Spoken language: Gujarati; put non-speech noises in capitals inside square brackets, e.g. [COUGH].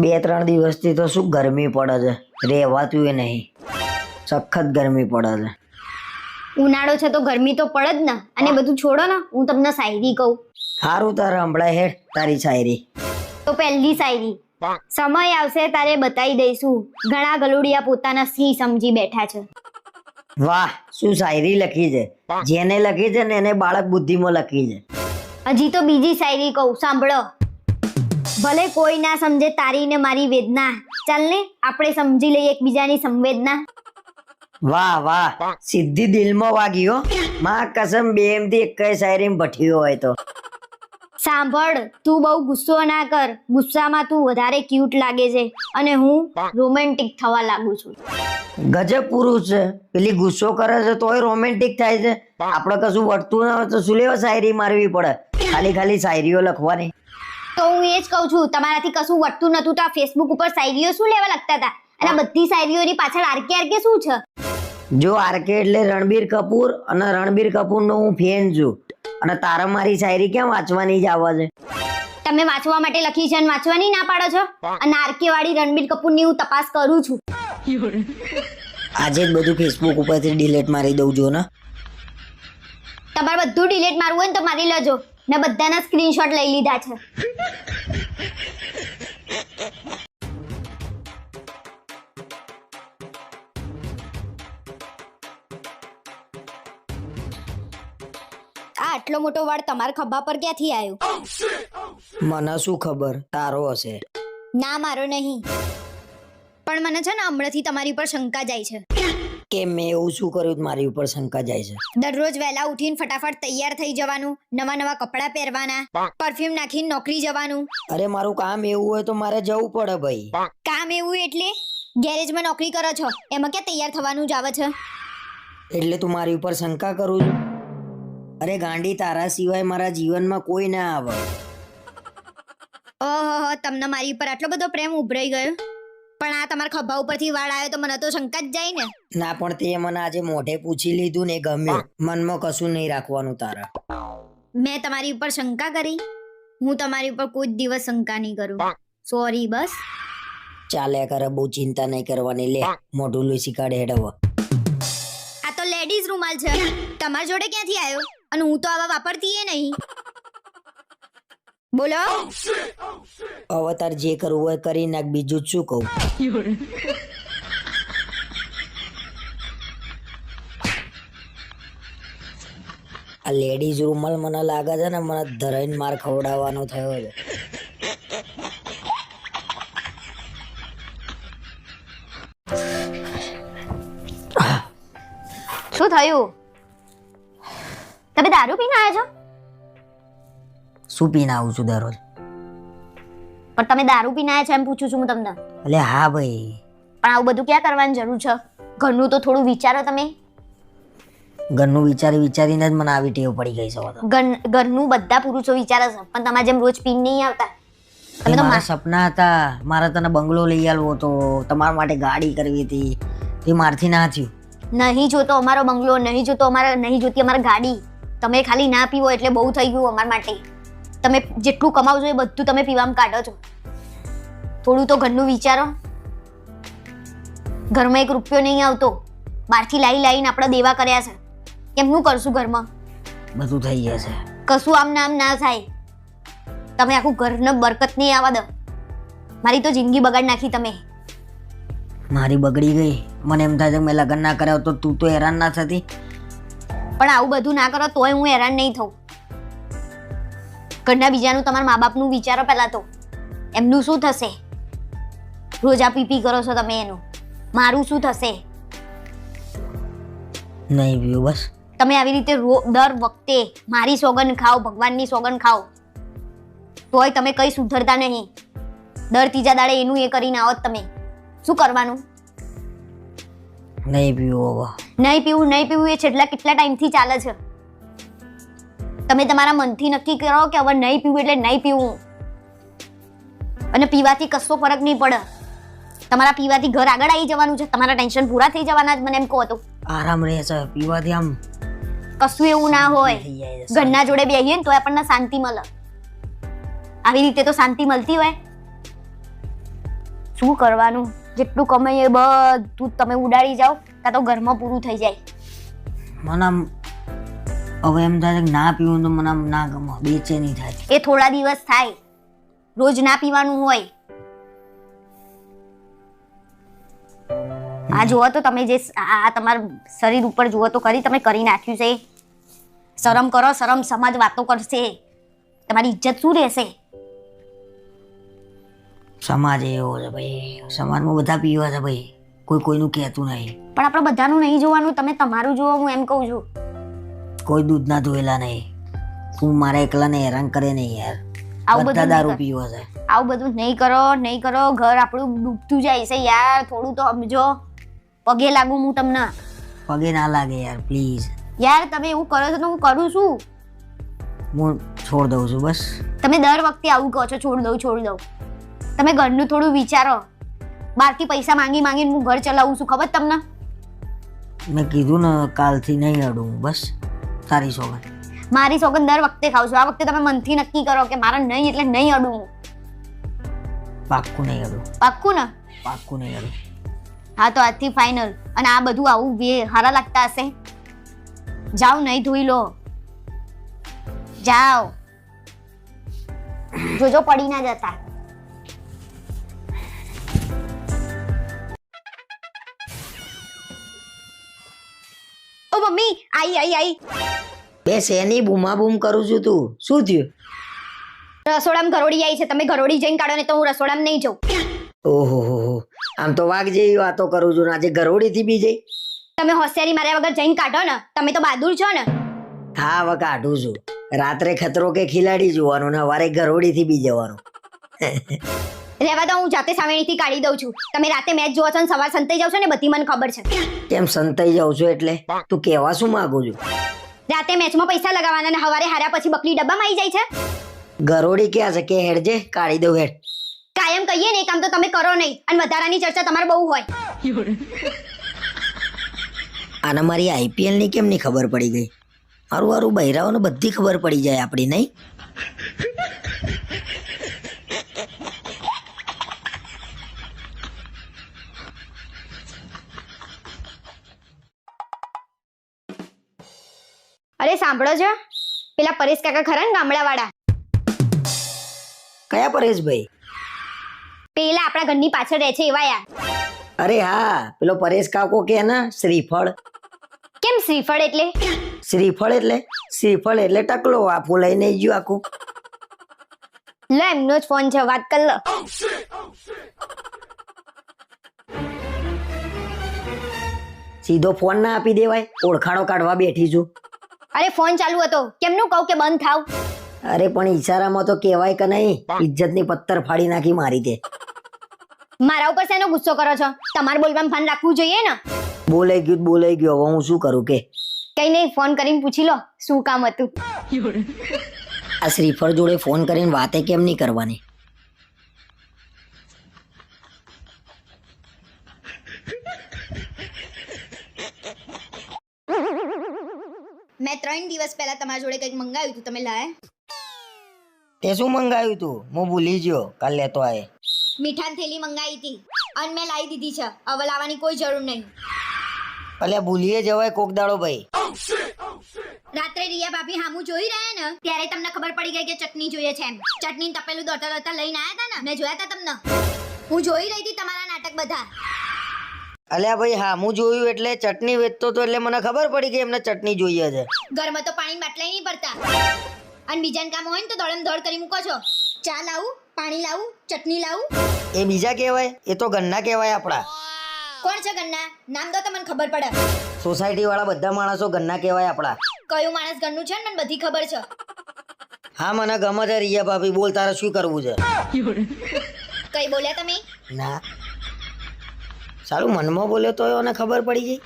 બે ત્રણ દિવસથી તો શું ગરમી પડે છે? રહેવાતું એ નહીં. સખત ગરમી પડે છે. ઉનાળો છે તો ગરમી તો પડે જ ને. અને બધું છોડો ને હું તમને શાયરી કહું. સારું તારે હમણાં હેઠ તારી શાયરી. તો પહેલી શાયરી. સમય આવશે તારે બતાવી દઈશું. ઘણા ગલુડિયા પોતાના સિંહ સમજી બેઠા છે. વાહ શું શાયરી લખી છે? જેને લખી છે ને એને બાળક બુદ્ધિમાં લખી છે. હજી તો બીજી શાયરી કહું સાંભળો. ભલે કોઈ ના સમજે તારી ને મારી વેદના. ચાલ ને આપણે સમજી લઈએ એકબીજાની સંવેદના. વાહ વાહ. સીધી દિલમાં વાગી હો. માં કસમ બે એમથી એક શાયરી ભઠ્યો હોય તો. સાંભળ તું બહુ ગુસ્સો ના કર. ગુસ્સામાં તું વધારે ક્યુટ લાગે છે. અને હું રોમેન્ટિક થવા લાગુ છું. ગજબ પુરુષ છે. પેલી ગુસ્સો કરે છે તોય રોમેન્ટિક થાય છે. આપણે કશું વળતું ના હોય તો શું લેવા શાયરી મારવી પડે? ખાલી ખાલી શાયરીઓ લખવાની. તો હું એ જ કહું છું તમારાથી કશું વટતું નતું તો આ ફેસબુક ઉપર શાયરીઓ શું લેવા લખતા હતા? અને આ બધી શાયરીઓની પાછળ આરકે આરકે શું છે? જો આરકે એટલે રણબીર કપૂર અને રણબીર કપૂરનો હું ફેન છું. અને તારા મારી શાયરી કેમ વાંચવાની જ આવે છે? તમે વાંચવા માટે લખી છે અને વાંચવાની ના પાડો છો? અને આરકે વાળી રણબીર કપૂરની હું તપાસ કરું છું. આજે જ બધું ફેસબુક ઉપરથી ડિલીટ મારી દઉં જો ને? તમારે બધું ડિલીટ મારવું હોય ને તો મારી લેજો. ને બધાના સ્ક્રીનશોટ લઈ લીધા છે. આ આટલો મોટો વાળ તમારા ખભા પર ક્યાંથી આવ્યો? મને શું ખબર? તારો હશે. ના મારો નહીં. પણ મને છે ને હમણાંથી તમારી પર શંકા જાય છે. કે મેં એવું શું કર્યું મારી ઉપર શંકા જાય છે? દરરોજ વહેલા ઉઠીને ફટાફટ તૈયાર થઈ જવાનું નવા નવા કપડાં પહેરવાના પરફ્યુમ નાખીને નોકરી જવાનું. અરે મારું કામ એવું હોય તો મારે જવું પડે ભાઈ. કામ એવું એટલે ગેરેજમાં નોકરી કરો છો. એમાં ક્યાં તૈયાર થવાનું જ આવે છે? એટલે તું મારી ઉપર શંકા કરું છું? અરે ગાંડી તારા સિવાય મારા જીવનમાં કોઈ ના આવે. ઓહો તમને મારી ઉપર આટલો બધો પ્રેમ ઉભરાઈ ગયો? પણ આ તમારા ખભા ઉપરથી વાળ આવ્યો તો મને તો શંકા જ જાય ને. ના પણ તે મને આજે મોઢે પૂછી લીધું ને ગમ્યું. મનમાં કશું નહીં રાખવાનું તારા. મેં તમારી ઉપર શંકા કરી. હું તમારી ઉપર કોઈ જ દિવસ શંકા નહીં કરું. સોરી બસ. ચાલ્યા કરે બહુ ચિંતા નહીં કરવાની. લે મોઢું લૂસી કાઢે હેડવ. આ તો લેડીઝ રૂમાલ છે. તમારી જોડે ક્યાંથી આવ્યો? અને હું તો આવા વાપરતી એ નહીં. બોલો. અવતાર જે કરવું હોય કરી નાખ બીજું શું કહું? આ લેડીઝ રૂમલ મને લાગે છે ને મને ધરાઈને માર ખવડાવવાનો થયો છે. શું થયું? તમે દારૂ પીને આવ્યા છો? શું પીને આવું છું દરરોજ? પણ તમે દારૂ પીને આવ્યા છો એમ પૂછું છું હું તમને. એટલે હા ભાઈ. પણ આવું બધું ક્યાં કરવાની જરૂર છે? ઘરનું તો થોડું વિચારો તમે. ઘરનું વિચારી વિચારીને જ મને આવી ટેવ પડી ગઈ છે ઘર- ઘરનું બધા પુરુષો વિચારે છે પણ તમારા જેમ રોજ પીને નહીં આવતા. તમે તો મારા સપના હતા. મારે તને બંગલો લઈ આવવો હતો. તમારા માટે ગાડી કરવી હતી. તે મારથી ના થયું. નહીં જોતો અમારો બંગલો નહીં જોતો અમારે નહીં જોતી અમારે ગાડી. તમે ખાલી ના પીવો એટલે બહુ થઈ ગયું અમારા માટે. તમે જેટલું કમાવ છો એ બધું તમે પીવામાં કાઢો છો. થોડું તો ઘરનું વિચારો. ઘરમાં એક રૂપિયો નહીં આવતો. બહારથી લાવી લાવીને આપણે દેવા કર્યા છે. કેમનું કરશું ઘરમાં? બધું થઈ જશે કશું આમ નામ ના થાય. તમે આખું ઘરને બરકત નહીં આવવા દો. મારી તો જિંદગી બગાડ નાખી તમે. મારી બગડી ગઈ. મને એમ થાય છે મેં લગ્ન ના કર્યા તો તું તો હેરાન ના થતી. પણ આવું બધું ના કરો તોય હું હેરાન નહીં થઉં. ઘરના બીજાનું તમારા મા બાપનું વિચારો પહેલા તો. એમનું શું થશે? રોજ આ પીપી કરો છો તમે એનું. મારું શું થશે? નહીં પીવું બસ. તમે આવી રીતે દર વખતે મારી સોગન ખાઓ ભગવાનની સોગન ખાઓ. તોય તમે કઈ સુધરતા નહીં. દર ત્રીજા દાડે એનું એ કરીને આવો તમે. શું કરવાનું? નહીં પીવું નહીં પીવું નહીં પીવું એ છેલ્લા કેટલા ટાઈમથી ચાલે છે? તમે તમારા મનથી નક્કી કરો કે હવે નહીં પીવું એટલે નહીં પીવું. અને પીવાથી કશો ફરક નહીં પડે. તમારા પીવાથી ઘર આગળ આવી જવાનું છે તમારા ટેન્શન પૂરા થઈ જવાના જ મને એમ કહો તો. આરામ રહે છે પીવાથી આમ કશું એવું ના હોય. ઘરના જોડે બેહીએ ને તો આપણને શાંતિ મળે. આવી રીતે તો શાંતિ મળતી હોય. શું કરવાનું? જેટલું કમાઈએ બધું તમે ઉડાડી જાઓ કાં તો ઘરમાં પૂરું થઈ જાય. મને હવે એમ થાય કે ના પીવું તો મને આમ ના ગમે બેચેની થાય. એ થોડા દિવસ થાય. રોજ ના પીવાનું હોય. આ જુઓ તો તમે જે આ આ તમારા શરીર ઉપર જુઓ તો કરી તમે કરી નાખ્યું છે. શરમ કરો શરમ સમાજ વાતો કરશે. તમારી ઇજ્જત શું રહેશે? સમાજ એવો છે ભાઈ સમાજમાં બધા પીવા છે ભાઈ કોઈ કોઈનું કહેતું નહીં. પણ આપણે બધાનું નહીં જોવાનું તમે તમારું જુઓ હું એમ કહું છું. કોઈ દૂધ ના ધોયેલા નહીં. તું મારા એકલાને હેરાન કરે નહીં યાર. આવું બધા બધું દારૂ પીવો છે. આવું બધું નહીં કરો નહીં કરો. ઘર આપણું ડૂબતું જાય છે યાર. થોડું તો સમજો. પગે લાગુ હું તમને. પગે ના લાગે યાર પ્લીઝ યાર તમે એવું કરો છો તો હું કરું છું. હું છોડ દઉં છું બસ. તમે દર વખતે આવું કહો છો છોડ દઉં છોડ દઉં. તમે ઘરનું થોડું વિચારો. બહારથી પૈસા માંગી માંગીને હું ઘર ચલાવું છું ખબર તમને? મેં કીધું ને કાલથી નહીં અડું બસ. તારી સોગન મારી સોગંદ દર વખતે ખાવ છું. આ વખતે તમે મનથી નક્કી કરો કે મારા નહીં એટલે નહીં અડું હું. પાક્કું નહીં અડું. પાક્કું ને? પાક્કું નહીં અડું. હા તો આજથી ફાઇનલ અને આ બધું આવું વે હારા લાગતા હશે? જાઓ નહીં ધોઈ લો. જાઓ. જોજો પડી ના જતા. ઓ મમ્મી આઈ આઈ આઈ. બે શેની બૂમા બૂમ કરું છું તું? શું થયું? રસોડામાં ઘરોડી આવી છે. તમે ઘરોડી જઈને કાઢો ને તો હું રસોડામાં નહીં જઉં. ઓહો હો હો. આમ તો વાઘ જેવી વાતો કરું છું ને આજે ગરોડીથી બી જઈ. તમે હોશિયારી માર્યા વગર જઈને કાઢો ને તમે તો બહાદુર છો ને. હા હવે કાઢું છું. રાત્રે ખતરો કે ખિલાડી જોવાનું ને સવારે ગરોડીથી બી જવાનું. [LAUGHS] રહેવા દો હું જાતે સામેણીથી કાઢી દઉં છું. તમે રાતે મેચ જોવો છો ને સવાર સંતાઈ જાવ છો ને બધી મને ખબર છે. કેમ સંતાઈ જાવ છો એટલે? તું કહેવા શું માંગુ છું? રાતે મેચમાં પૈસા લગાવવાના ને હવારે હાર્યા પછી બકલી ડબ્બામાં આવી જાય છે? ગરોડી ક્યાં છે? કે હેડજે કાઢી દઉં હેડ. કાયમ કહીએ ને કામ તો તમે કરો નહીં. અને વધારાની ચર્ચા તમારે બહુ હોય. આના મારી આઈપીએલની કેમ ની ખબર પડી ગઈ? મારું મારું બહેરાઓને બધી ખબર પડી જાય આપણી નહીં? અરે સાંભળો છો પેલા પરેશ કાકા ખરા ને ગામડાવાળા? કયા પરેશભાઈ પેલા આપણા ઘરની પાછળ રહે છે એવા યાર. અરે હા પેલો પરેશ કાકો કે ને શ્રીફળ. કેમ શ્રીફળ એટલે? શ્રીફળ એટલે? શ્રીફળ એટલે ટકલો આ ફૂલાઈને ગયું આખું. લો એમનો જ ફોન છે વાત કર લો. સીધો ફોન ના આપી દેવાય ઓળખાણો કાઢવા બેઠી છું. અરે ફોન ચાલુ હતો. કેમનું કહું કે બંધ થાવ? અરે પણ ઈશારામાં તો કહેવાય કે નહીં. ઇજ્જતની પથ્થર ફાડી નાખી મારી તે. મારા ઉપર શેનો ગુસ્સો કરો છો? તમારે બોલવામાં ફોન રાખવું જોઈએ ને? બોલાઈ ગયું બોલાઈ ગયું. હવે હું શું કરું કે? કઈ નહીં ફોન કરીને પૂછી લો. શું કામ હતું? આ શ્રીફળ જોડે ફોન કરીને વાતે કેમ નહીં કરવાની? મેં ત્રણ દિવસ પહેલા તમારા જોડે કંઈક મંગાવ્યું હતું તમે લાયા તે શું મંગાવ્યું તું? હું ભૂલી ગયો. કાલ લેતો આય. મીઠાની થેલી મંગાવી હતી. અને મેં લાવી દીધી છે. હવે લાવવાની કોઈ જરૂર નહીં. અલ્યા ભૂલીએ જવાય કોક દાડો ભાઈ. રાત્રે રિયા ભાભી હામુ જોઈ રહ્યા ને ત્યારે તમને ખબર પડી ગઈ કે ચટણી જોઈએ છે એમ. ચટણી તપેલું દોડતા દોડતા લઈને આવ્યા હતા ને? મેં જોયા હતા તમને? હું જોઈ રહી હતી તમારા નાટક બધા. અલ્યા ભાઈ હા હું જોયું એટલે ચટણી વેચતો તો એટલે મને ખબર પડી કે એમને ચટણી જોઈએ છે. ઘરમાં તો પાણી બાટલા નહીં ભરતા. અને બીજાને કામ હોય ને તો દોડમ દોડ કરી મૂકો છો. ચા લાવું પાણી લાવું ચટણી લાવું. એ બીજા કહેવાય? એ તો ગન્ના કહેવાય આપણા. કોણ છે ગન્ના? નામ તો તમને ખબર પડે. સોસાયટી વાળા બધા માણસો ગન્ના કહેવાય આપણા. કયું માણસ ગન્નું છે ને મને બધી ખબર છે. હા મને ગમે છે રિયા ભાભી બોલ તારે શું કરવું છે? કઈ બોલ્યા તમે? ના. સારું મનમાં બોલ્યો તો એને ખબર પડી ગઈ.